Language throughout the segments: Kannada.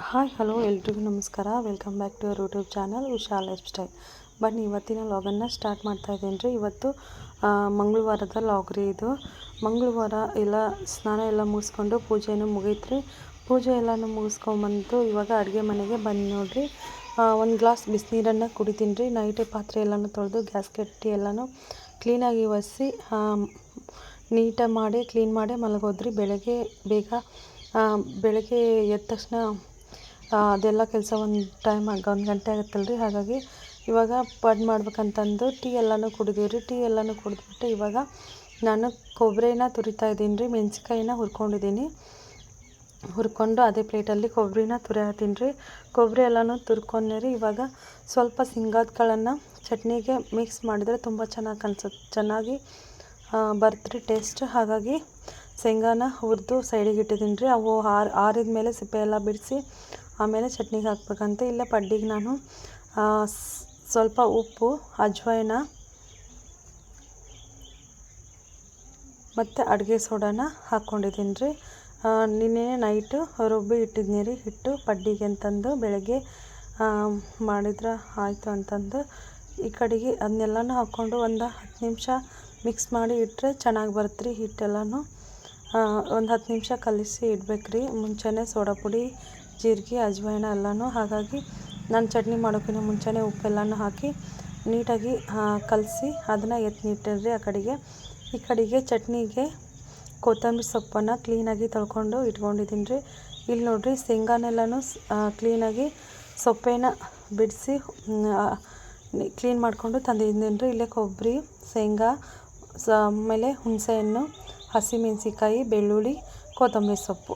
ಹಾಯ್, ಹಲೋ ಎಲ್ರಿಗೂ ನಮಸ್ಕಾರ. Welcome back to your YouTube channel Usha lifestyle. ಬನ್ನಿ, ಇವತ್ತಿನ ಲಾಗನ್ನು ಸ್ಟಾರ್ಟ್ ಮಾಡ್ತಾ ಇದ್ದೀನಿ ರೀ. ಇವತ್ತು ಮಂಗಳವಾರದ ಲಾಗ್ ರೀ ಇದು. ಮಂಗಳವಾರ ಎಲ್ಲ ಸ್ನಾನ ಎಲ್ಲ ಮುಗಿಸ್ಕೊಂಡು ಪೂಜೆನೂ ಮುಗೀತು ಪೂಜೆ ಎಲ್ಲನೂ ಮುಗಿಸ್ಕೊಂಬಂದು ಇವಾಗ ಅಡುಗೆ ಮನೆಗೆ ಬಂದು ನೋಡಿರಿ. ಒಂದು ಗ್ಲಾಸ್ ಬಿಸಿನೀರನ್ನು ಕುಡಿತೀನಿ ರೀ. ನೈಟೇ ಪಾತ್ರೆ ಎಲ್ಲನೂ ತೊಳೆದು, ಗ್ಯಾಸ್ ಕಟ್ಟಿ ಎಲ್ಲನೂ ಕ್ಲೀನಾಗಿ ಒರೆಸಿ ನೀಟಾಗಿ ಮಾಡಿ, ಕ್ಲೀನ್ ಮಾಡಿ ಮಲಗೋದ್ರಿ. ಬೆಳಗ್ಗೆ ಬೇಗ ಬೆಳಗ್ಗೆ ಎದ್ದ ತಕ್ಷಣ ಅದೆಲ್ಲ ಕೆಲಸ ಒಂದು ಟೈಮ್ ಆಗ, ಒಂದು ಗಂಟೆ ಆಗುತ್ತಲ್ಲ ರೀ ಹಾಗಾಗಿ ಇವಾಗ ಪಡ್ ಮಾಡ್ಬೇಕಂತಂದು ಟೀ ಎಲ್ಲನೂ ಕುಡಿದೀವಿ ರೀ. ಟೀ ಎಲ್ಲನೂ ಕುಡಿದ್ಬಿಟ್ಟು ಇವಾಗ ನಾನು ಕೊಬ್ಬರಿನ ತುರಿತಾ ಇದ್ದೀನಿ ರೀ ಮೆಣಸಿಕಾಯಿನ ಹುರ್ಕೊಂಡಿದ್ದೀನಿ. ಹುರ್ಕೊಂಡು ಅದೇ ಪ್ಲೇಟಲ್ಲಿ ಕೊಬ್ಬರಿನ ತುರಿಯತ್ತೀನಿ ರೀ ಕೊಬ್ಬರಿ ಎಲ್ಲನೂ ತುರ್ಕೊಂಡೆ ರೀ. ಇವಾಗ ಸ್ವಲ್ಪ ಸಿಂಗಾದ್ಗಳನ್ನು ಚಟ್ನಿಗೆ ಮಿಕ್ಸ್ ಮಾಡಿದರೆ ತುಂಬ ಚೆನ್ನಾಗಿ ಅನ್ಸುತ್ತೆ ಚೆನ್ನಾಗಿ ಬರ್ತ್ರಿ ಟೇಸ್ಟ್ ಹಾಗಾಗಿ ಶೇಂಗಾನ ಹುರಿದು ಸೈಡಿಗೆ ಇಟ್ಟಿದ್ದೀನಿ ರೀ ಅವು ಆರ್ ಆರಿದ ಮೇಲೆ ಸಿಪ್ಪೆ ಎಲ್ಲ ಬಿಡಿಸಿ ಆಮೇಲೆ ಚಟ್ನಿಗೆ ಹಾಕ್ಬೇಕಂತ. ಇಲ್ಲ ಪಡ್ಡಿಗೆ ನಾನು ಸ್ವಲ್ಪ ಉಪ್ಪು, ಅಜ್ವಾಯಿನ, ಮತ್ತು ಅಡುಗೆ ಸೋಡಾನ ಹಾಕ್ಕೊಂಡಿದ್ದೀನಿ ರೀ. ನಿನ್ನೆ ನೈಟು ರುಬ್ಬಿ ಇಟ್ಟಿದ್ನಿ ರೀ ಹಿಟ್ಟು. ಪಡ್ಡಿಗೆ ಅಂತಂದು ಬೆಳಗ್ಗೆ ಮಾಡಿದ್ರೆ ಆಯಿತು ಅಂತಂದು ಈ ಕಡೆಗೆ ಅದನ್ನೆಲ್ಲನೂ ಹಾಕ್ಕೊಂಡು ಒಂದು ಹತ್ತು ನಿಮಿಷ ಮಿಕ್ಸ್ ಮಾಡಿ ಇಟ್ಟರೆ ಚೆನ್ನಾಗಿ ಬರುತ್ತೆ ರೀ ಹಿಟ್ಟೆಲ್ಲನೂ. ಒಂದು ಹತ್ತು ನಿಮಿಷ ಕಲಿಸಿ ಇಡ್ಬೇಕು ರೀ. ಮುಂಚೆನೇ ಸೋಡಾ ಪುಡಿ ಜೀರಿಗೆ ಅಜ್ವಾಯಿನ ಎಲ್ಲನೂ. ಹಾಗಾಗಿ ನಾನು ಚಟ್ನಿ ಮಾಡೋಕ್ಕಿಂತ ಮುಂಚೆನೇ ಉಪ್ಪೆಲ್ಲನೂ ಹಾಕಿ ನೀಟಾಗಿ ಕಲಸಿ ಅದನ್ನು ಎತ್ತಿ ರೀ ಆ ಕಡೆಗೆ. ಈ ಕಡೆಗೆ ಚಟ್ನಿಗೆ ಕೊತ್ತಂಬರಿ ಸೊಪ್ಪನ್ನು ಕ್ಲೀನಾಗಿ ತೊಳ್ಕೊಂಡು ಇಟ್ಕೊಂಡಿದ್ದೀನಿ ರೀ ಇಲ್ಲಿ ನೋಡಿರಿ ಶೇಂಗಾನೆಲ್ಲನೂ ಕ್ಲೀನಾಗಿ ಸೊಪ್ಪೇನ ಬಿಡಿಸಿ ಕ್ಲೀನ್ ಮಾಡಿಕೊಂಡು ತಂದಿದ್ದೀನಿ ರೀ ಇಲ್ಲೇ ಕೊಬ್ಬರಿ, ಶೇಂಗಾ, ಸ, ಆಮೇಲೆ ಹುಣಸೆಹಣ್ಣು ಹಸಿಮೆಣಸಿಕಾಯಿ ಬೆಳ್ಳುಳ್ಳಿ, ಕೊತ್ತಂಬರಿ ಸೊಪ್ಪು.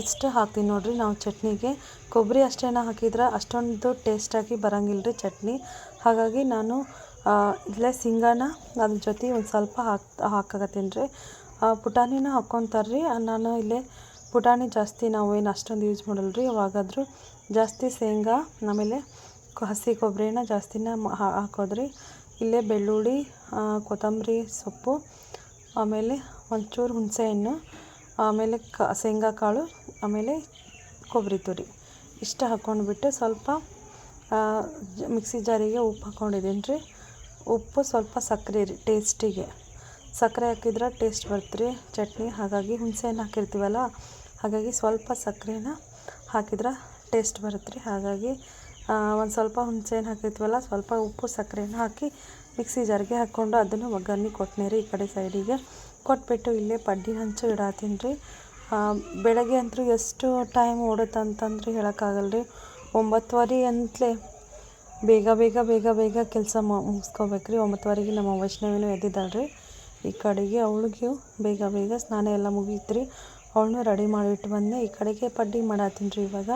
ಇಷ್ಟು ಹಾಕ್ತೀನಿ ನೋಡಿರಿ. ನಾವು ಚಟ್ನಿಗೆ ಕೊಬ್ಬರಿ ಅಷ್ಟೇನ ಹಾಕಿದ್ರೆ ಅಷ್ಟೊಂದು ಟೇಸ್ಟಾಗಿ ಬರೋಂಗಿಲ್ಲ ರೀ ಚಟ್ನಿ. ಹಾಗಾಗಿ ನಾನು ಇಲ್ಲೇ ಶೇಂಗಾನ ಅದ್ರ ಜೊತೆ ಒಂದು ಸ್ವಲ್ಪ ಹಾಕಿ ಹಾಕಾಕತ್ತೀನಿ ರೀ ಪುಟಾಣಿನ ಹಾಕ್ಕೊತಾರೆ ರೀ ನಾನು ಇಲ್ಲೇ ಪುಟಾಣಿ ಜಾಸ್ತಿ ನಾವು ಏನು ಅಷ್ಟೊಂದು ಯೂಸ್ ಮಾಡಲ್ಲ ರೀ ಯಾವಾಗಾದರೂ ಜಾಸ್ತಿ ಶೇಂಗಾ, ಆಮೇಲೆ ಹಸಿ ಕೊಬ್ಬರಿನ ಜಾಸ್ತಿನ ಹಾಕೋದ್ರಿ. ಇಲ್ಲೇ ಬೆಳ್ಳುಳ್ಳಿ ಕೊತ್ತಂಬರಿ ಸೊಪ್ಪು, ಆಮೇಲೆ ಒಂಚೂರು ಹುಣಸೆಹಣ್ಣು. ಆಮೇಲೆ ಕ ಶೇಂಗಾ ಕಾಳು, ಆಮೇಲೆ ಕೊಬ್ಬರಿ ತುರಿ. ಇಷ್ಟು ಹಾಕ್ಕೊಂಡ್ಬಿಟ್ಟು ಸ್ವಲ್ಪ ಮಿಕ್ಸಿ ಜಾರಿಗೆ ಉಪ್ಪು ಹಾಕ್ಕೊಂಡಿದ್ದೀನಿ ರೀ. ಉಪ್ಪು ಸ್ವಲ್ಪ ಸಕ್ಕರೆ ರೀ, ಟೇಸ್ಟಿಗೆ. ಸಕ್ಕರೆ ಹಾಕಿದ್ರೆ ಟೇಸ್ಟ್ ಬರುತ್ತೆ ರೀ. ಚಟ್ನಿ, ಹಾಗಾಗಿ ಹುಣಸೆಹಣ್ಣು ಹಾಕಿರ್ತೀವಲ್ಲ, ಹಾಗಾಗಿ ಸ್ವಲ್ಪ ಸಕ್ಕರೆನ ಹಾಕಿದ್ರೆ ಟೇಸ್ಟ್ ಬರುತ್ತೆ ರೀ. ಹಾಗಾಗಿ ಒಂದು ಸ್ವಲ್ಪ ಹುಣಸೆಹಣ್ಣು ಹಾಕಿರ್ತೀವಲ್ಲ, ಸ್ವಲ್ಪ ಉಪ್ಪು ಸಕ್ಕರೆನ ಹಾಕಿ ಮಿಕ್ಸಿ ಜಾರಿಗೆ ಹಾಕ್ಕೊಂಡು ಅದನ್ನು ಒಗ್ಗರ್ಣೆ ಕೊಟ್ಟನೆ ರೀ ಈ ಕಡೆ ಸೈಡಿಗೆ ಕೊಟ್ಬಿಟ್ಟು ಇಲ್ಲೇ ಪಡ್ಡಿ ಹಂಚು ಇಡಾತೀನಿ ರೀ. ಬೆಳಗ್ಗೆ ಅಂತೂ ಎಷ್ಟು ಟೈಮ್ ಓಡುತ್ತೆ ಅಂತಂದ್ರೆ ಹೇಳೋಕ್ಕಾಗಲ್ಲ ರೀ. ಒಂಬತ್ತುವರೆ ಅಂತಲೇ ಬೇಗ ಬೇಗ ಬೇಗ ಬೇಗ ಕೆಲಸ ಮುಗಿಸ್ಕೋಬೇಕು ರೀ. ಒಂಬತ್ತುವರೆಗೆ ನಮ್ಮ ವೈಷ್ಣವಿನೂ ಎದ್ದಿದ್ದಾಳೆ ರೀ. ಈ ಕಡೆಗೆ ಅವಳಿಗೂ ಬೇಗ ಬೇಗ ಸ್ನಾನ ಎಲ್ಲ ಮುಗೀತು ರೀ. ಅವಳನ್ನೂ ರೆಡಿ ಮಾಡಿಬಿಟ್ಟು ಬಂದೆ. ಈ ಕಡೆಗೆ ಪಡ್ಡಿ ಮಾಡತ್ತೀನಿ ರೀ ಇವಾಗ.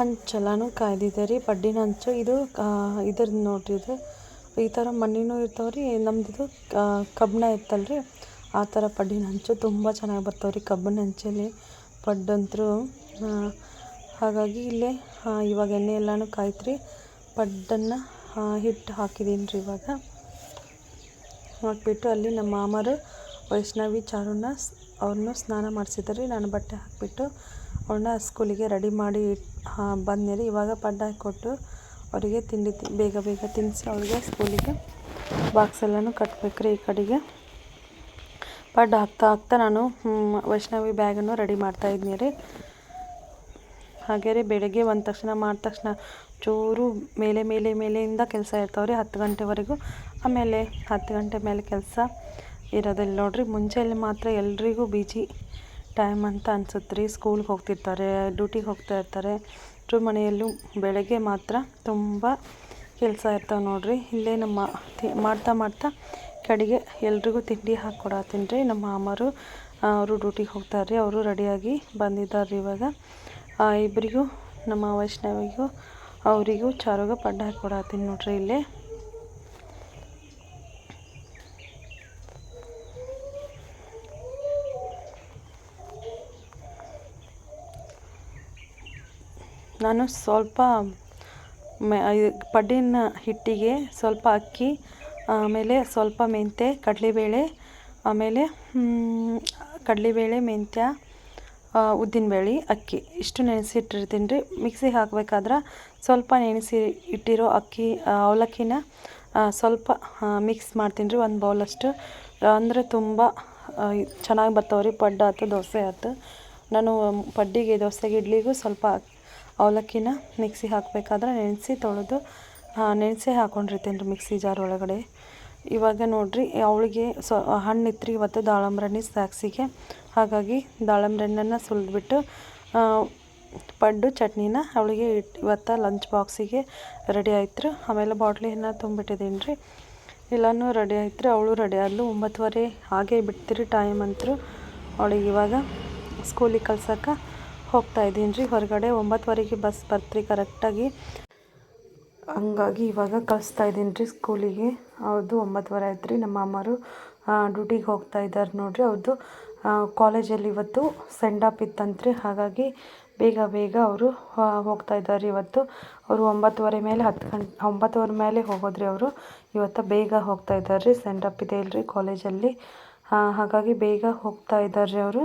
ಹಂಚೆಲ್ಲನೂ ಕಾಯ್ದಿದೆ ರೀ, ಬಡ್ಡಿನ ಹಂಚು. ಇದು ಇದ್ರದ್ದು ನೋಡ್ರಿ ಇದು. ಈ ಥರ ಮಣ್ಣಿನೂ ಇರ್ತಾವೆ ರೀ ನಮ್ಮದು ಕಬ್ಬಣ ಇತ್ತಲ್ಲ ರೀ. ಆ ಥರ ಪಡ್ಡಿನ ಹಂಚು, ತುಂಬ ಚೆನ್ನಾಗಿ ಬರ್ತಾವೆ ರೀ ಕಬ್ಬಿನ ಹಂಚಲ್ಲಿ. ಪಡ್ಡಂತರೂ ಹಾಗಾಗಿ ಇಲ್ಲೇ ಇವಾಗ ಎಣ್ಣೆ ಎಲ್ಲನೂ ಕಾಯ್ತು ಪಡ್ಡನ್ನು ಹಿಟ್ಟು ಹಾಕಿದ್ದೀನಿ ರೀ ಇವಾಗ. ಹಾಕ್ಬಿಟ್ಟು ಅಲ್ಲಿ ನಮ್ಮ ಮಾಮರು ವೈಷ್ಣವಿ ಚಾರುನ ಅವ್ರನ್ನೂ ಸ್ನಾನ ಮಾಡಿಸಿದ್ದಾರೆ ನಾನು ಬಟ್ಟೆ ಹಾಕಿಬಿಟ್ಟು ಅವ್ಳನ್ನ ಸ್ಕೂಲಿಗೆ ರೆಡಿ ಮಾಡಿ ಬಂದ್ಮೇಲೆ ಇವಾಗ ಪಡ್ಡ ಕೊಟ್ಟು ಅವರಿಗೆ ತಿಂಡಿ ಬೇಗ ಬೇಗ ತಿನ್ನಿಸಿ ಅವರಿಗೆ ಸ್ಕೂಲಿಗೆ ಬಾಕ್ಸ್ ಎಲ್ಲನೂ ಕಟ್ಟಬೇಕು ರೀ ಈ ಕಡೆಗೆ. ಪಡ್ಡು ಹಾಕ್ತಾ ಹಾಕ್ತಾ ನಾನು ವೈಷ್ಣವಿ ಬ್ಯಾಗನ್ನು ರೆಡಿ ಮಾಡ್ತಾ ಇದ್ದೀನಿ ರೀ. ಹಾಗೆ ರೀ ಬೆಳಗ್ಗೆ ಬಂದ ತಕ್ಷಣ ಮಾಡಿದ ತಕ್ಷಣ ಚೂರು ಮೇಲೆ ಮೇಲೆ ಮೇಲೆಯಿಂದ ಕೆಲಸ ಇರ್ತಾವೆ ರೀ ಹತ್ತು ಗಂಟೆವರೆಗೂ. ಆಮೇಲೆ ಹತ್ತು ಗಂಟೆ ಮೇಲೆ ಕೆಲಸ ಇರೋದಿಲ್ಲ ನೋಡ್ರಿ. ಮುಂಚೆಯಲ್ಲಿ ಮಾತ್ರ ಎಲ್ರಿಗೂ ಬಿಜಿ ಟೈಮ್ ಅಂತ ಅನ್ಸುತ್ತೆ ರೀ ಸ್ಕೂಲ್ಗೆ ಹೋಗ್ತಿರ್ತಾರೆ ಡ್ಯೂಟಿಗೆ ಹೋಗ್ತಾ ಇರ್ತಾರೆ. ಮನೆಯಲ್ಲೂ ಬೆಳಗ್ಗೆ ಮಾತ್ರ ತುಂಬ ಕೆಲಸ ಇರ್ತಾವೆ ನೋಡಿರಿ. ಇಲ್ಲೇ ನಮ್ಮ ಮಾಡ್ತಾ ಮಾಡ್ತಾ ಕಡೆಗೆ ಎಲ್ರಿಗೂ ತಿಂಡಿ ಹಾಕ್ಕೊಡತ್ತೀನಿ ರೀ ನಮ್ಮ ಮಾಮರು, ಅವರು ಡ್ಯೂಟಿಗೆ ಹೋಗ್ತಾರೆ ರೀ ಅವರು ರೆಡಿಯಾಗಿ ಬಂದಿದ್ದಾರೆ ಇವಾಗ. ಇಬ್ಬರಿಗೂ ನಮ್ಮ ವೈಷ್ಣವಿಗೂ, ಅವರಿಗೂ ಚಾರೋಗ ಪಡ್ಡ ಹಾಕ್ಕೊಡತ್ತೀನಿ ನೋಡಿರಿ ಇಲ್ಲೇ. ನಾನು ಸ್ವಲ್ಪ ಮೆ ಪಡ್ಡಿನ ಹಿಟ್ಟಿಗೆ ಸ್ವಲ್ಪ ಅಕ್ಕಿ, ಆಮೇಲೆ ಸ್ವಲ್ಪ ಮೆಂತ್ಯ, ಕಡಲೆಬೇಳೆ, ಆಮೇಲೆ ಕಡಲೆಬೇಳೆ, ಮೆಂತ್ಯ ಉದ್ದಿನಬೇಳೆ, ಅಕ್ಕಿ ಇಷ್ಟು ನೆನೆಸಿ ಇಟ್ಟಿರ್ತೀನಿ ರೀ. ಮಿಕ್ಸಿಗೆ ಹಾಕಬೇಕಾದ್ರೆ ಸ್ವಲ್ಪ ನೆನೆಸಿ ಇಟ್ಟಿರೋ ಅಕ್ಕಿ ಅವಲಕ್ಕಿನ ಸ್ವಲ್ಪ ಮಿಕ್ಸ್ ಮಾಡ್ತೀನಿ ರೀ. ಒಂದು ಬೌಲಷ್ಟು. ಅಂದರೆ ತುಂಬ ಚೆನ್ನಾಗಿ ಬರ್ತಾವೆ ರೀ. ಪಡ್ಡು ಆಯ್ತು, ದೋಸೆ ಆಯ್ತು. ನಾನು ಪಡ್ಡಿಗೆ, ದೋಸೆಗೆ, ಇಡ್ಲಿಗೂ ಸ್ವಲ್ಪ ಅವಲಕ್ಕಿನ ಮಿಕ್ಸಿ ಹಾಕಬೇಕಾದ್ರೆ ನೆನೆಸಿ ತೊಳೆದು ನೆನೆಸಿ ಹಾಕ್ಕೊಂಡಿರ್ತೀನಿ ರೀ ಮಿಕ್ಸಿ ಜಾರ್ ಒಳಗಡೆ. ಇವಾಗ ನೋಡಿರಿ, ಅವಳಿಗೆ ಸೊ ಹಣ್ಣಿತ್ತು ರೀ ಇವತ್ತು ದಾಳಂಬ್ರಣ್ಣಿ ಹಣ್ಣು ಸ್ನ್ಯಾಕ್ಸಿಗೆ ಹಾಗಾಗಿ ದಾಳಂಬ್ರಿ ಹಣ್ಣನ್ನು ಸುಲಿದ್ಬಿಟ್ಟು ಪಡ್ಡು, ಚಟ್ನಿನ ಅವಳಿಗೆ ಇಟ್ಟು ಇವತ್ತು ಲಂಚ್ ಬಾಕ್ಸಿಗೆ ರೆಡಿ ಆಯ್ತು ಆಮೇಲೆ ಬಾಟ್ಲಿನ ತುಂಬಿಟ್ಟಿದ್ದೀನಿ ರೀ. ಎಲ್ಲನೂ ರೆಡಿ ಆಯ್ತು ರೀ ಅವಳು ರೆಡಿ ಆದಲು ಒಂಬತ್ತುವರೆ ಹಾಗೆ ಬಿಡ್ತೀರಿ ಟೈಮ್ ಅಂತರು. ಅವಳಿಗೆ ಇವಾಗ ಸ್ಕೂಲಿಗೆ ಕಳ್ಸೋಕೆ ಹೋಗ್ತಾ ಇದ್ದೀನಿ ರೀ. ಹೊರಗಡೆ ಒಂಬತ್ತುವರೆಗೆ ಬಸ್ ಬರ್ತ್ರಿ ಕರೆಕ್ಟಾಗಿ ಹಂಗಾಗಿ ಇವಾಗ ಕಳಿಸ್ತಾ ಇದ್ದೀನಿ ರೀ ಸ್ಕೂಲಿಗೆ ಅವ್ರದ್ದು ಒಂಬತ್ತುವರೆ ಆಯ್ತು ರೀ. ನಮ್ಮ ಅಮ್ಮರು ಡ್ಯೂಟಿಗೆ ಹೋಗ್ತಾ ಇದ್ದಾರೆ ನೋಡಿರಿ. ಅವ್ರದ್ದು ಕಾಲೇಜಲ್ಲಿ ಇವತ್ತು ಸೆಂಡ್ ಅಪ್ ಇತ್ತಂತ್ರಿ ಹಾಗಾಗಿ ಬೇಗ ಬೇಗ ಅವರು ಹೋಗ್ತಾ ಇದ್ದಾರೆ ಇವತ್ತು. ಅವರು ಒಂಬತ್ತುವರೆ ಮೇಲೆ, ಹತ್ತು ಗಂಟೆ, ಒಂಬತ್ತುವರೆ ಮೇಲೆ ಹೋಗೋದ್ರಿ ಅವರು. ಇವತ್ತು ಬೇಗ ಹೋಗ್ತಾ ಇದ್ದಾರೆ ರೀ. ಸೆಂಡ್ ಅಪ್ ಇದೆ ಇಲ್ಲರಿ ಕಾಲೇಜಲ್ಲಿ ಹಾಗಾಗಿ ಬೇಗ ಹೋಗ್ತಾ ಇದ್ದಾರೆ ಅವರು.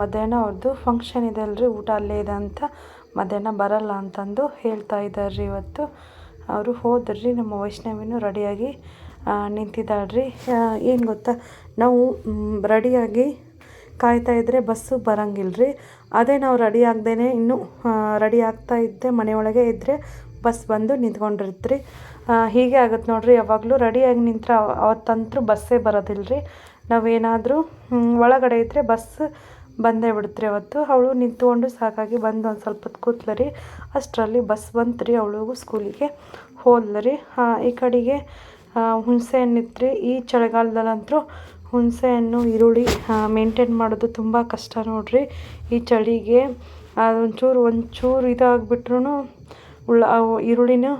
ಮಧ್ಯಾಹ್ನ ಅವ್ರದ್ದು ಫಂಕ್ಷನ್ ಇದೆ ಅಲ್ರಿ, ಊಟ ಅಲ್ಲೇ ಇದೆ ಅಂತ. ಮಧ್ಯಾಹ್ನ ಬರಲ್ಲ ಅಂತಂದು ಹೇಳ್ತಾ ಇದ್ದಾರೆ ರೀ ಇವತ್ತು. ಅವರು ಹೋದ್ರಿ, ನಮ್ಮ ವೈಷ್ಣವಿನೂ ರೆಡಿಯಾಗಿ ನಿಂತಿದ್ದಾಳೆ ರೀ ಏನು ಗೊತ್ತಾ? ನಾವು ರೆಡಿಯಾಗಿ ಕಾಯ್ತಾ ಇದ್ದರೆ ಬಸ್ಸು ಬರೋಂಗಿಲ್ಲ ರೀ ಅದೇ ನಾವು ರೆಡಿ ಆಗ್ದೇ ಇನ್ನೂ ರೆಡಿ ಆಗ್ತಾ ಇದ್ದೆ ಮನೆಯೊಳಗೆ ಇದ್ದರೆ ಬಸ್ ಬಂದು ನಿಂತ್ಕೊಂಡಿರ್ತ್ರಿ. ಹೀಗೆ ಆಗುತ್ತೆ ನೋಡಿರಿ, ಯಾವಾಗಲೂ ರೆಡಿಯಾಗಿ ನಿಂತ್ರೆ, ಅವತ್ತಂತರೂ ಬಸ್ಸೇ ಬರೋದಿಲ್ಲ ರೀ ನಾವೇನಾದರೂ ಒಳಗಡೆ ಇದ್ದರೆ ಬಸ್ ಬಂದೇ ಬಿಡುತ್ತೆ ಅವತ್ತು. ಅವಳು ನಿಂತ್ಕೊಂಡು ಸಾಕಾಗಿ ಬಂದು ಒಂದು ಸ್ವಲ್ಪ ಹೊತ್ತು ಕೂತ್ಲ ರೀ. ಅಷ್ಟರಲ್ಲಿ ಬಸ್ ಬಂತು ರೀ ಅವಳಿಗೂ ಸ್ಕೂಲಿಗೆ ಹೋದ್ಲು ರೀ. ಈ ಕಡೆಗೆ ಹುಣಸೆ ಹಣ್ಣು ಇತ್ತು ರೀ ಈ ಚಳಿಗಾಲದಲ್ಲಂತೂ ಹುಣಸೆ ಹಣ್ಣು ಈರುಳ್ಳಿ ಮೇಂಟೈನ್ ಮಾಡೋದು ತುಂಬ ಕಷ್ಟ ನೋಡಿರಿ. ಈ ಚಳಿಗೆ ಅದೊಂಚೂರು ಒಂಚೂರು ಇದಾಗ್ಬಿಟ್ರೂ ಉಳ್ಳ ಈರುಳ್ಳಿನೂ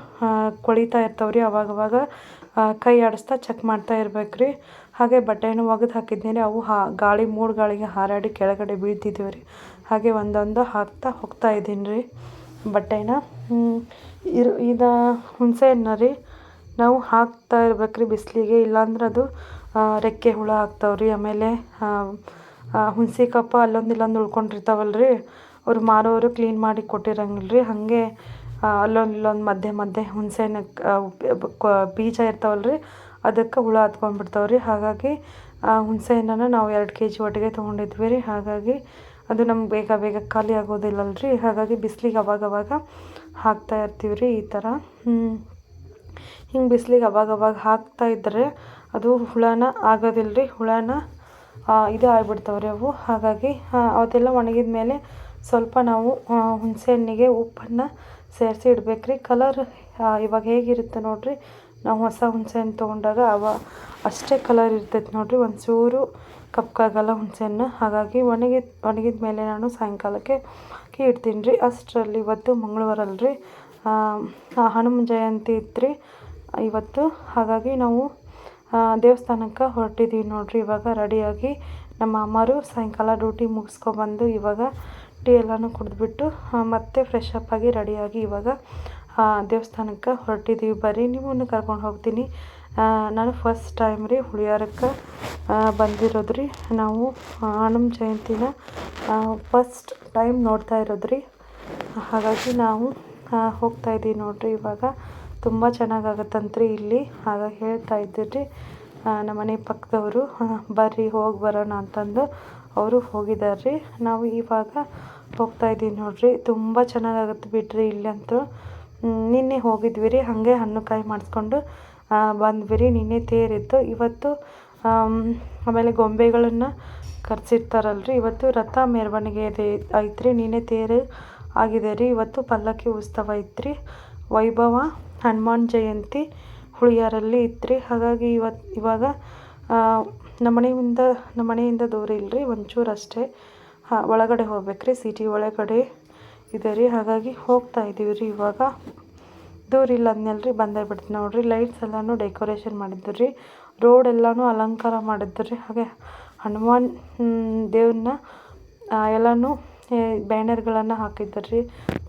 ಕೊಳಿತಾ ಇರ್ತಾವೆ ರೀ ಅವಾಗವಾಗ. ಕೈ ಆಡಿಸ್ತಾ ಚೆಕ್ ಮಾಡ್ತಾ ಇರ್ಬೇಕು ರೀ ಹಾಗೆ ಬಟ್ಟೆಯನ್ನು ಒಗೆದು ಹಾಕಿದ್ದೀನಿ. ಅವು ಹಾ, ಗಾಳಿ ಮೂಡು ಗಾಳಿಗೆ ಹಾರಾಡಿ ಕೆಳಗಡೆ ಬೀಳ್ತಿದ್ದೀವಿ ರೀ. ಹಾಗೆ ಒಂದೊಂದು ಹಾಕ್ತಾ ಹೋಗ್ತಾ ಇದ್ದೀನಿ ರೀ ಬಟ್ಟೆನ. ಇರು, ಇದು ಹುಣಸೆ ರೀ. ನಾವು ಹಾಕ್ತಾ ಇರ್ಬೇಕು ರೀ ಬಿಸಿಲಿಗೆ, ಇಲ್ಲಾಂದ್ರೆ ಅದು ರೆಕ್ಕೆ ಹುಳ ಆಗ್ತಾವೆ ರೀ ಆಮೇಲೆ ಹುಣಸೆ ಕಪ್ಪ ಅಲ್ಲೊಂದು ಇಲ್ಲೊಂದು ಉಳ್ಕೊಂಡಿರ್ತಾವಲ್ಲ ರೀ. ಅವ್ರು ಮಾರೋರು ಕ್ಲೀನ್ ಮಾಡಿ ಕೊಟ್ಟಿರಂಗಿಲ್ಲ ರೀ. ಹಾಗೆ ಅಲ್ಲೊಂದು ಇಲ್ಲೊಂದು ಮಧ್ಯೆ ಮಧ್ಯೆ ಹುಣಸೆ ಹಣ್ಣು ಬೀಜ ಇರ್ತಾವಲ್ಲ ರೀ. ಅದಕ್ಕೆ ಹುಳ ಹತ್ಕೊಂಡ್ಬಿಡ್ತಾವೆ ರೀ ಹಾಗಾಗಿ ಹುಣಸೆ ಹಣ್ಣನ್ನು ನಾವು ಎರಡು ಕೆ ಜಿ ಒಟ್ಟಿಗೆ ತೊಗೊಂಡಿದ್ವಿ ರೀ. ಹಾಗಾಗಿ ಅದು ನಮ್ಗೆ ಬೇಗ ಬೇಗ ಖಾಲಿ ಆಗೋದಿಲ್ಲಲ್ಲ ರೀ ಹಾಗಾಗಿ ಬಿಸಿಲಿಗೆ ಅವಾಗವಾಗ ಹಾಕ್ತಾ ಇರ್ತೀವಿ ರೀ ಈ ಥರ ಹಿಂಗೆ ಬಿಸಿಲಿಗೆ ಅವಾಗವಾಗ ಹಾಕ್ತಾ ಇದ್ದರೆ ಅದು ಹುಳನ ಆಗೋದಿಲ್ಲ ರೀ ಹುಳನ ಇದು ಆಗ್ಬಿಡ್ತಾವೆ ರೀ ಅವು. ಹಾಗಾಗಿ ಅದೆಲ್ಲ ಒಣಗಿದ ಮೇಲೆ ಸ್ವಲ್ಪ ನಾವು ಹುಣಸೆ ಹಣ್ಣಿಗೆ ಉಪ್ಪನ್ನು ಸೇರಿಸಿ ಇಡ್ಬೇಕು ರೀ ಕಲರ್ ಇವಾಗ ಹೇಗಿರುತ್ತೆ ನೋಡಿರಿ. ನಾವು ಹೊಸ ಹುಣಸೆ ಹಣ್ಣು ತೊಗೊಂಡಾಗ ಅವ ಅಷ್ಟೇ ಕಲರ್ ಇರ್ತೈತೆ ನೋಡಿರಿ ಒಂಚೂರು ಕಪ್ಪಾಗಲ್ಲ ಹುಣಸೆ ಹಣ್ಣು ಹಾಗಾಗಿ ಒಣಗಿದ ಒಣಗಿದ ಮೇಲೆ ನಾನು ಸಾಯಂಕಾಲಕ್ಕೆ ಹಾಕಿ ಇಡ್ತೀನಿ ರೀ. ಅಷ್ಟರಲ್ಲಿ ಇವತ್ತು ಮಂಗಳವಾರ ಅಲ್ರಿ. ಹನುಮ ಜಯಂತಿ ಇತ್ತು ಇವತ್ತು. ಹಾಗಾಗಿ ನಾವು ದೇವಸ್ಥಾನಕ್ಕೆ ಹೊರಟಿದ್ದೀವಿ ನೋಡಿರಿ. ಇವಾಗ ರೆಡಿಯಾಗಿ ನಮ್ಮ ಅಮ್ಮರು ಸಾಯಂಕಾಲ ಡ್ಯೂಟಿ ಮುಗಿಸ್ಕೊಬಂದು ಇವಾಗ ಟೀ ಎಲ್ಲನೂ ಕುಡಿದ್ಬಿಟ್ಟು ಮತ್ತೆ ಫ್ರೆಶ್ ಅಪ್ ಆಗಿ ರೆಡಿಯಾಗಿ ಇವಾಗ ದೇವಸ್ಥಾನಕ್ಕೆ ಹೊರಟಿದ್ದೀವಿ. ಬರ್ರಿ ನಿಮ್ಮನ್ನು ಕರ್ಕೊಂಡು ಹೋಗ್ತೀನಿ. ನಾನು ಫಸ್ಟ್ ಟೈಮ್ ರೀ ಹುಳಿಯಾರಕ್ಕೆ ಬಂದಿರೋದು ರೀ ನಾವು ಹನುಮ ಜಯಂತಿನ ಫಸ್ಟ್ ಟೈಮ್ ನೋಡ್ತಾ ಇರೋದು ರೀ ಹಾಗಾಗಿ ನಾವು ಹೋಗ್ತಾ ಇದ್ದೀವಿ ನೋಡಿರಿ ಇವಾಗ. ತುಂಬ ಚೆನ್ನಾಗಾಗತ್ತಂತ್ರಿ ಇಲ್ಲಿ. ಹಾಗಾಗಿ ಹೇಳ್ತಾ ಇದ್ದೀರಿ ನಮ್ಮ ಮನೆ ಪಕ್ಕದವರು ಬರ್ರಿ, ಹೋಗಿ ಬರೋಣ ಅಂತಂದು ಅವರು ಹೋಗಿದ್ದಾರೆ ರೀ ನಾವು ಇವಾಗ ಹೋಗ್ತಾ ಇದ್ದೀವಿ ನೋಡಿರಿ. ತುಂಬ ಚೆನ್ನಾಗಾಗತ್ತೆ ಬಿಡ್ರಿ ಇಲ್ಲಂತೂ. ನಿನ್ನೆ ಹೋಗಿದ್ವಿ ರೀ, ಹಾಗೆ ಹಣ್ಣು ಕಾಯಿ ಮಾಡಿಸ್ಕೊಂಡು ಬಂದ್ವಿ ರೀ, ನಿನ್ನೆ ತೇರಿತ್ತು. ಇವತ್ತು ಆಮೇಲೆ ಗೊಂಬೆಗಳನ್ನು ಕರೆಸಿರ್ತಾರಲ್ಲ ರೀ ಇವತ್ತು ರಥ ಮೆರವಣಿಗೆ ಇದೆ ಐತೆ ರೀ ನಿನ್ನೆ ತೇರು ಆಗಿದೆ ರೀ. ಇವತ್ತು ಪಲ್ಲಕ್ಕಿ ಉತ್ಸವ ಐತ್ರಿ. ವೈಭವ, ಹನುಮಾನ್ ಜಯಂತಿ ಹುಳಿಯಾರಲ್ಲಿ ಇತ್ತು ರೀ ಹಾಗಾಗಿ ಇವತ್ತು ಇವಾಗ ನಮ್ಮ ಮನೆಯಿಂದ ನಮ್ಮ ಮನೆಯಿಂದ ದೂರ ಇಲ್ಲ ರೀ ಒಂಚೂರು ಅಷ್ಟೇ. ಹಾಂ, ಒಳಗಡೆ ಹೋಗ್ಬೇಕು ರೀ ಸಿಟಿ ಒಳಗಡೆ. ಇದೆ ರೀ. ಹಾಗಾಗಿ ಹೋಗ್ತಾ ಇದ್ದೀವಿ ರೀ ಇವಾಗ. ದೂರ ಇಲ್ಲ ರೀ ಬಂದೇ ಬಿಡ್ತೀವಿ ನೋಡಿರಿ. ಲೈಟ್ಸ್ ಎಲ್ಲನೂ ಡೆಕೋರೇಷನ್ ಮಾಡಿದ್ದು ರೀ. ರೋಡ್ ಎಲ್ಲನೂ ಅಲಂಕಾರ ಮಾಡಿದ್ದು ರೀ. ಹಾಗೆ ಹನುಮಾನ್ ದೇವ್ರನ್ನ ಎಲ್ಲನೂ ಬ್ಯಾನರ್ಗಳನ್ನು ಹಾಕಿದ್ದಾರೆ ರೀ.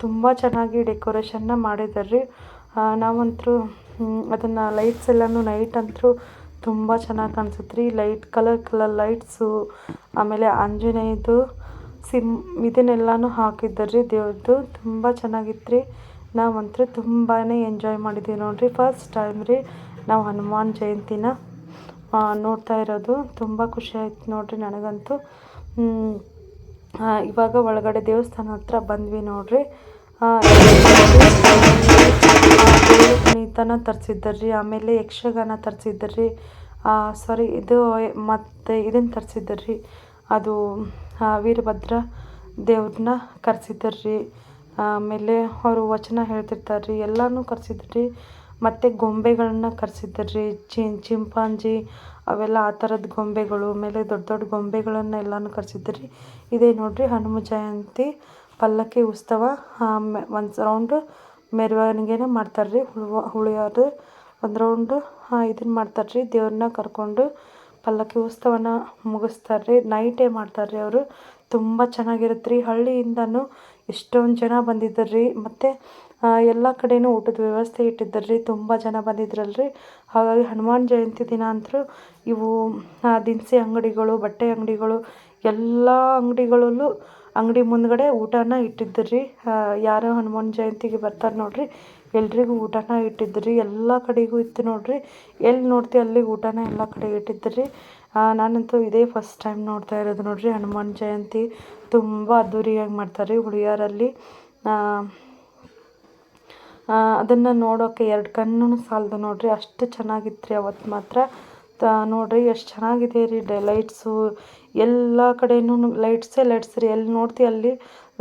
ತುಂಬ ಚೆನ್ನಾಗಿ ಡೆಕೋರೇಷನ್ನ ಮಾಡಿದ್ದಾರೆ ರೀ. ನಾವಂತೂ ಅದನ್ನು ಲೈಟ್ಸ್ ಎಲ್ಲನೂ ನೈಟ್ ಅಂತೂ ತುಂಬ ಚೆನ್ನಾಗಿ ಕಾಣಿಸುತ್ತೆ ರೀ. ಲೈಟ್ ಕಲರ್ ಕಲರ್ ಲೈಟ್ಸು ಆಮೇಲೆ ಆಂಜನೇಯದ್ದು ಸಿಮ್ ಇದನ್ನೆಲ್ಲನೂ ರೀ ದೇವ್ರದ್ದು ತುಂಬ ಚೆನ್ನಾಗಿತ್ತು ರೀ ನಾವಂತೂ ತುಂಬಾ ಎಂಜಾಯ್ ಮಾಡಿದ್ದೀವಿ ನೋಡಿರಿ. ಫಸ್ಟ್ ಟೈಮ್ ರೀ ನಾವು ಹನುಮಾನ್ ಜಯಂತಿನ ನೋಡ್ತಾ ಇರೋದು. ತುಂಬ ಖುಷಿ ಆಯ್ತು ನೋಡಿರಿ ನನಗಂತೂ. ಇವಾಗ ಒಳಗಡೆ ದೇವಸ್ಥಾನ ಹತ್ರ ಬಂದ್ವಿ ನೋಡಿರಿ. ಕುಣಿತನ ತರಿಸಿದ್ದರ್ರಿ ಆಮೇಲೆ ಯಕ್ಷಗಾನ ತರಿಸಿದ್ದರ್ರಿ ಸಾರಿ ಇದು, ಮತ್ತು ಇದನ್ನು ತರಿಸಿದ್ದರ್ರಿ ಅದು ವೀರಭದ್ರ ದೇವ್ರನ್ನ ಕರ್ಸಿದ್ದರ್ರಿ ಆಮೇಲೆ ಅವರು ವಚನ ಹೇಳ್ತಿರ್ತಾರೆ ರೀ ಎಲ್ಲನೂ ಕರ್ಸಿದ್ರಿ. ಮತ್ತು ಗೊಂಬೆಗಳನ್ನ ಚಿಂ ಚಿಂಪಾಂಜಿ, ಅವೆಲ್ಲ ಆ ಥರದ ಗೊಂಬೆಗಳು, ಆಮೇಲೆ ದೊಡ್ಡ ದೊಡ್ಡ ಗೊಂಬೆಗಳನ್ನು ಎಲ್ಲನೂ ಕರ್ಸಿದ್ರಿ ಇದೇ ನೋಡಿರಿ ಹನುಮ ಜಯಂತಿ ಪಲ್ಲಕ್ಕಿ ಉತ್ಸವ ಒಂದು ರೌಂಡ್ ಮೆರವಣಿಗೆನ ಮಾಡ್ತಾರೆ ರೀ ಹುಳಿಯೋದು. ಒಂದು ರೌಂಡು ಇದನ್ನು ಮಾಡ್ತಾರೆ ರೀ ದೇವ್ರನ್ನ ಕರ್ಕೊಂಡು. ಪಲ್ಲಕ್ಕಿ ಉತ್ಸವನ ಮುಗಿಸ್ತಾರೆ ರೀ ನೈಟೇ ಮಾಡ್ತಾರೆ ರೀ ಅವರು. ತುಂಬ ಚೆನ್ನಾಗಿರುತ್ತೆ ರೀ ಹಳ್ಳಿಯಿಂದನೂ ಎಷ್ಟೊಂದು ಜನ ಬಂದಿದ್ದಾರೆ ರೀ ಮತ್ತು ಎಲ್ಲ ಕಡೆಯೂ ಊಟದ ವ್ಯವಸ್ಥೆ ಇಟ್ಟಿದ್ದಾರೆ ರೀ ತುಂಬ ಜನ ಬಂದಿದ್ರಲ್ಲ ರೀ ಹಾಗಾಗಿ ಹನುಮಾನ್ ಜಯಂತಿ ದಿನ ಅಂತೂ ಇವು ದಿನಸಿ ಅಂಗಡಿಗಳು, ಬಟ್ಟೆ ಅಂಗಡಿಗಳು, ಎಲ್ಲ ಅಂಗಡಿಗಳಲ್ಲೂ ಅಂಗಡಿ ಮುಂದುಗಡೆ ಊಟನ ಇಟ್ಟಿದ್ರು ರೀ ಯಾರು ಹನುಮಾನ್ ಜಯಂತಿಗೆ ಬರ್ತಾರೆ ನೋಡಿರಿ. ಎಲ್ರಿಗೂ ಊಟನ ಇಟ್ಟಿದ್ರಿ, ಎಲ್ಲ ಕಡೆಗೂ ಇತ್ತು ನೋಡಿರಿ. ಎಲ್ಲಿ ನೋಡ್ತಿ ಅಲ್ಲಿ ಊಟನ ಎಲ್ಲ ಕಡೆ ಇಟ್ಟಿದ್ರಿ. ನಾನಂತೂ ಇದೇ ಫಸ್ಟ್ ಟೈಮ್ ನೋಡ್ತಾ ಇರೋದು ನೋಡಿರಿ. ಹನುಮಾನ್ ಜಯಂತಿ ತುಂಬ ಅದ್ದೂರಿಯಾಗಿ ಮಾಡ್ತಾರೆ ಹುಳಿಯಾರಲ್ಲಿ. ಅದನ್ನು ನೋಡೋಕ್ಕೆ ಎರಡು ಕಣ್ಣು ಸಾಲದು ನೋಡಿರಿ. ಅಷ್ಟು ಚೆನ್ನಾಗಿತ್ತು ಅವತ್ತು ಮಾತ್ರ. ನೋಡಿರಿ ಎಷ್ಟು ಚೆನ್ನಾಗಿದೆ ರೀ ಡೆ, ಲೈಟ್ಸು. ಎಲ್ಲ ಕಡೆಯೂ ಲೈಟ್ಸೇ ಲೈಟ್ಸ್ ರೀ. ಎಲ್ಲಿ ನೋಡ್ತಿ ಅಲ್ಲಿ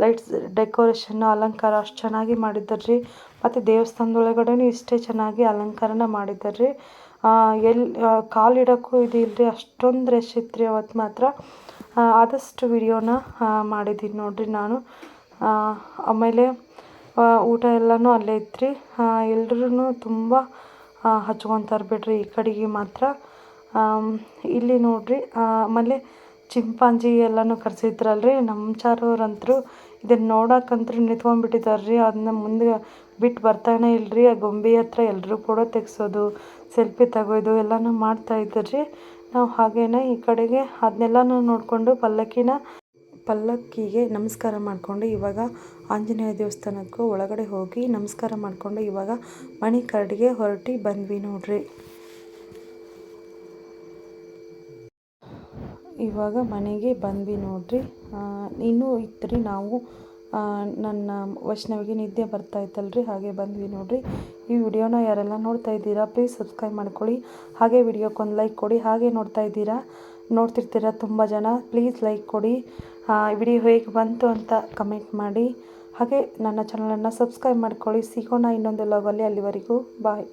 ಲೈಟ್ಸ್ ಡೆಕೋರೇಷನ್ನು ಅಲಂಕಾರ ಅಷ್ಟು ಚೆನ್ನಾಗಿ ಮಾಡಿದ್ದಾರೆ ರೀ ಮತ್ತು ದೇವಸ್ಥಾನದೊಳಗಡೆನೂ ಇಷ್ಟೇ ಚೆನ್ನಾಗಿ ಅಲಂಕಾರನ ಮಾಡಿದ್ದಾರೆ. ರೀ ಎಲ್ಲಿ ಕಾಲಿಡೋಕ್ಕೂ ಇದಿಲ್ಲ ರೀ ಅಷ್ಟೊಂದು ರಶ್ ಇತ್ತು ರೀ ಅವತ್ತು ಮಾತ್ರ ಆದಷ್ಟು ವಿಡಿಯೋನ ಮಾಡಿದ್ದೀನಿ ನೋಡಿರಿ ನಾನು. ಆಮೇಲೆ ಊಟ ಎಲ್ಲನೂ ಅಲ್ಲೇ ಇತ್ತು ರೀ ಎಲ್ರೂ ತುಂಬ ಹಚ್ಕೊತಾರೆ ಬಿಡ್ರಿ ಈ ಕಡೆಗೆ ಮಾತ್ರ. ಇಲ್ಲಿ ನೋಡಿರಿ ಆಮೇಲೆ ಚಿಂಪಾಂಜಿ ಎಲ್ಲನೂ ಕರೆಸಿದ್ರಲ್ರಿ. ನಮ್ಮ ಚಾರವ್ರಂತೂ ಇದನ್ನು ನೋಡಕ್ಕಂತೂ ನಿಂತ್ಕೊಂಡ್ಬಿಟ್ಟಿದ್ದಾರೆ ರೀ ಅದನ್ನ ಮುಂದೆ ಬಿಟ್ಟು ಬರ್ತಾನೆ ಇಲ್ಲ ರೀ ಆ ಗೊಂಬೆ ಹತ್ರ ಎಲ್ಲರೂ ಫೋಟೋ ತೆಗೆಸೋದು, ಸೆಲ್ಫಿ ತೆಗೆಯೋದು ಎಲ್ಲನೂ ಮಾಡ್ತಾಯಿದ್ದಾರೆ ರೀ ನಾವು ಹಾಗೇನೆ ಈ ಕಡೆಗೆ ಅದನ್ನೆಲ್ಲನೂ ನೋಡಿಕೊಂಡು ಪಲ್ಲಕ್ಕಿನ, ಪಲ್ಲಕ್ಕಿಗೆ ನಮಸ್ಕಾರ ಮಾಡಿಕೊಂಡು ಇವಾಗ ಆಂಜನೇಯ ದೇವಸ್ಥಾನಕ್ಕೂ ಒಳಗಡೆ ಹೋಗಿ ನಮಸ್ಕಾರ ಮಾಡಿಕೊಂಡು ಇವಾಗ ಮಣಿ ಕರಡಿಗೆ ಹೊರಟಿ ಬಂದ್ವಿ ನೋಡ್ರಿ. ಇವಾಗ ಮನೆಗೆ ಬಂದ್ವಿ ನೋಡ್ರಿ. ಇನ್ನೂ ಇತ್ತು ನಾವು ನನ್ನ ವೈಷ್ಣವಿಗೆ ನಿದ್ದೆ ಬರ್ತಾ ಇತ್ತಲ್ರಿ, ಹಾಗೆ ಬಂದ್ವಿ ನೋಡಿರಿ. ಈ ವಿಡಿಯೋನ ಯಾರೆಲ್ಲ ನೋಡ್ತಾ ಇದ್ದೀರಾ ಪ್ಲೀಸ್ ಸಬ್ಸ್ಕ್ರೈಬ್ ಮಾಡ್ಕೊಳ್ಳಿ. ಹಾಗೆ ವಿಡಿಯೋಕ್ಕೊಂದು ಲೈಕ್ ಕೊಡಿ, ಹಾಗೆ ನೋಡ್ತಾ ಇದ್ದೀರಾ, ನೋಡ್ತಿರ್ತೀರ ತುಂಬ ಜನ ಪ್ಲೀಸ್ ಲೈಕ್ ಕೊಡಿ. ವಿಡಿಯೋ ಹೇಗೆ ಬಂತು ಅಂತ ಕಮೆಂಟ್ ಮಾಡಿ. ಹಾಗೆ ನನ್ನ ಚಾನಲನ್ನು ಸಬ್ಸ್ಕ್ರೈಬ್ ಮಾಡ್ಕೊಳ್ಳಿ. ಸಿಗೋಣ ಇನ್ನೊಂದು ಲಾಗಲ್ಲಿ ಅಲ್ಲಿವರೆಗೂ. ಬಾಯ್